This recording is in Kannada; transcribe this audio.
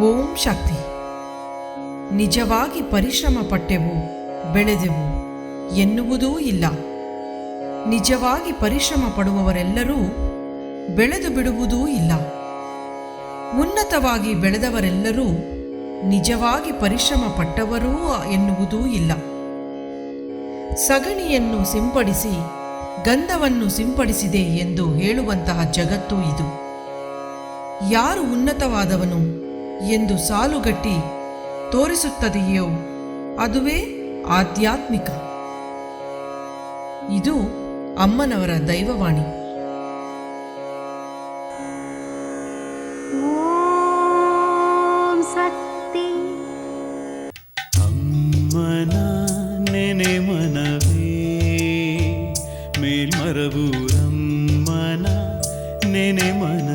ಓಂ ಶಕ್ತಿ. ನಿಜವಾಗಿ ಪರಿಶ್ರಮ ಪಟ್ಟೆವು, ಬೆಳೆದೆವು, ಎನ್ನುವುದೂ ಇಲ್ಲ. ನಿಜವಾಗಿ ಪರಿಶ್ರಮ ಪಡುವವರೆಲ್ಲರೂ ಬೆಳೆದು ಬಿಡುವುದೂ ಇಲ್ಲ. ಉನ್ನತವಾಗಿ ಬೆಳೆದವರೆಲ್ಲರೂ ನಿಜವಾಗಿ ಪರಿಶ್ರಮ ಪಟ್ಟವರೂ ಎನ್ನುವುದೂ ಇಲ್ಲ. ಸಗಣಿಯನ್ನು ಸಿಂಪಡಿಸಿ, ಗಂಧವನ್ನು ಸಿಂಪಡಿಸಿದೆ ಎಂದು ಹೇಳುವಂತಹ ಜಗತ್ತು ಇದು. ಯಾರು ಉನ್ನತವಾದವನು ಎಂದು ಸಾಲುಗಟ್ಟಿ ತೋರಿಸುತ್ತದೆಯೋ ಅದುವೇ ಆಧ್ಯಾತ್ಮಿಕ. ಇದು ಅಮ್ಮನವರ ದೈವವಾಣಿ. ಓಂ ಶಕ್ತಿ. ಅಮ್ಮನ ನೆನೆ ಮನವೇ ಮೇಲ್ಮರವೂರಮ್ಮನ ನೆನೆ ಮನ